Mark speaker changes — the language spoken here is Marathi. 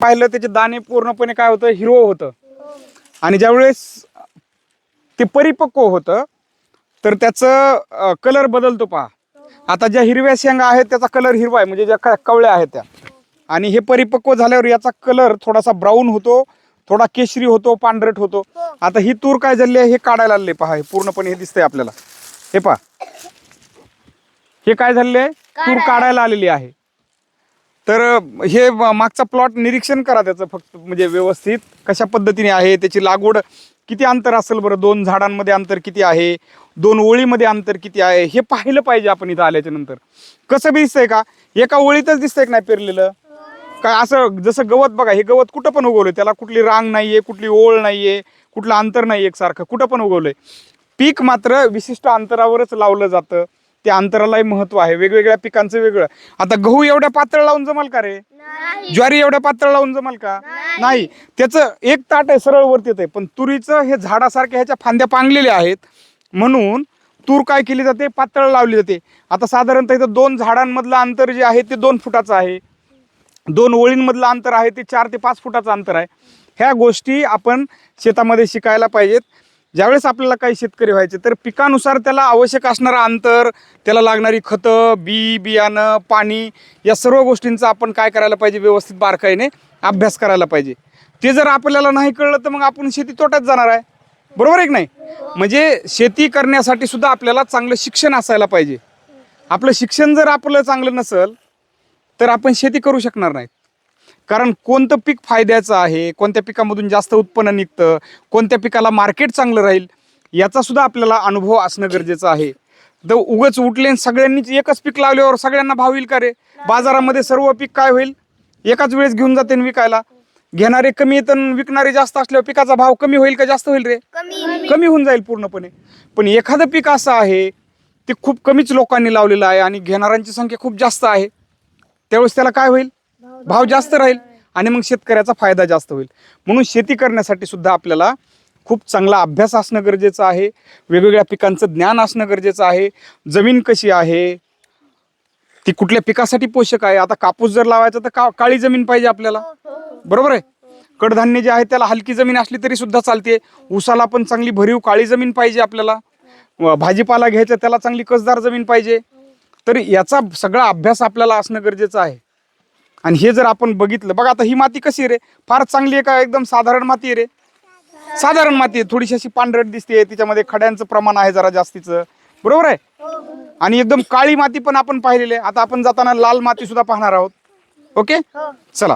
Speaker 1: पाहिलं त्याचे दाणे पूर्णपणे काय होतं? हिरवं होतं. आणि ज्यावेळेस ते परिपक्व होतं तर त्याचं कलर बदलतो पहा. आता ज्या हिरव्या शेंगा आहेत त्याचा कलर हिरवा आहे. म्हणजे ज्या कवळ्या आहेत त्या. आणि हे परिपक्व झाल्यावर याचा कलर थोडासा ब्राऊन होतो थोडा केशरी होतो पांढरट होतो. आता ही तूर काय झाली आहे हे काढायला आले पहा. हे पूर्णपणे हे दिसतंय आपल्याला. हे पहा. हे काय झालेलं आहे? तूर काढायला आलेली आहे. तर हे मागचा प्लॉट निरीक्षण करा त्याचं फक्त म्हणजे व्यवस्थित. कशा पद्धतीने आहे त्याची लागवड किती अंतर असेल बरं? दोन झाडांमध्ये अंतर किती आहे? दोन ओळीमध्ये अंतर किती आहे? हे पाहिलं पाहिजे आपण इथं आल्याच्यानंतर. कसं बी दिसतंय का? एका ओळीतच दिसतंय का नाही पेरलेलं? काय असं जसं गवत बघा हे गवत कुठं पण उगवलं त्याला कुठली रांग नाही आहे कुठली ओळ नाही आहे कुठलं अंतर नाही एकसारखं. कुठं पण उगवलंय. पीक मात्र विशिष्ट अंतरावरच लावलं जातं. त्या अंतरालाही महत्त्व आहे. वेगवेगळ्या पिकांचं वेगळं. आता गहू एवढ्या पातळ लावून जमल का रे? ज्वारी एवढ्या पातळ लावून जमल का? नाही. त्याचं एक ताट आहे सरळ वरती येते पण तुरीचं हे झाडासारख्या ह्याच्या फांद्या पांगलेल्या आहेत. म्हणून तूर काय केली जाते? पातळ लावली जाते. आता साधारणतः इथं दोन झाडांमधलं अंतर जे आहे ते दोन फुटाचं आहे. दोन ओळींमधलं अंतर आहे ते चार ते पाच फुटाचं अंतर आहे. ह्या गोष्टी आपण शेतामध्ये शिकायला पाहिजेत. ज्यावेळेस आपल्याला काही शेतकरी व्हायचे तर पिकानुसार त्याला आवश्यक असणारं अंतर त्याला लागणारी खतं बी बियाणं पाणी या सर्व गोष्टींचा आपण काय करायला पाहिजे व्यवस्थित बारकाईने अभ्यास करायला पाहिजे. ते जर आपल्याला नाही कळलं तर मग आपण शेती तोट्यात जाणार आहे. बरोबर आहे की नाही? म्हणजे शेती करण्यासाठी सुद्धा आपल्याला चांगलं शिक्षण असायला पाहिजे. आपलं शिक्षण जर आपलं चांगलं नसेल तर आपण शेती करू शकणार नाहीत. कारण कोणतं पीक फायद्याचं आहे कोणत्या पिकामधून जास्त उत्पन्न निघतं कोणत्या पिकाला मार्केट चांगलं राहील याचा सुद्धा आपल्याला अनुभव असणं गरजेचं आहे. तर उगच उठले सगळ्यांनीच एकच पीक लावल्यावर सगळ्यांना भाव येईल का रे? बाजारामध्ये सर्व पीक काय होईल? एकाच वेळेस घेऊन जाते विकायला. घेणारे कमी आणि विकणारे जास्त असल्यावर पिकाचा भाव कमी होईल का जास्त होईल रे? कमी होऊन जाईल पूर्णपणे. पण एखादं पीक असं आहे ते खूप कमीच लोकांनी लावलेलं आहे आणि घेणाऱ्यांची संख्या खूप जास्त आहे. त्यावेळेस त्याला काय होईल? भाव जास्त राहील आणि मग शेतकऱ्याचा फायदा जास्त होईल. म्हणून शेती करण्यासाठी सुद्धा आपल्याला खूप चांगला अभ्यास असणं गरजेचं आहे. वेगवेगळ्या पिकांचं ज्ञान असणं गरजेचं आहे. जमीन कशी आहे? ती कुठल्या पिकासाठी पोषक आहे? आता कापूस जर लावायचा तर का काळी जमीन पाहिजे आपल्याला. बरोबर आहे? कडधान्य जे आहे त्याला हलकी जमीन असली तरी सुद्धा चालते. ऊसाला पण चांगली भरीव काळी जमीन पाहिजे आपल्याला. भाजीपाला घ्यायचा त्याला चांगली कसदार जमीन पाहिजे. तर याचा सगळा अभ्यास आपल्याला असणं गरजेचं आहे. आणि हे जर आपण बघितलं बघा आता ही माती कशी रे? फार चांगली आहे का? एकदम साधारण माती आहे रे? साधारण माती आहे. थोडीशी अशी पांढरट दिसते. तिच्यामध्ये खड्यांचं प्रमाण आहे जरा जास्तीचं. बरोबर आहे? आणि एकदम काळी माती पण आपण पाहिलेली आहे. आता आपण जाताना लाल माती सुद्धा पाहणार आहोत. ओके? चला.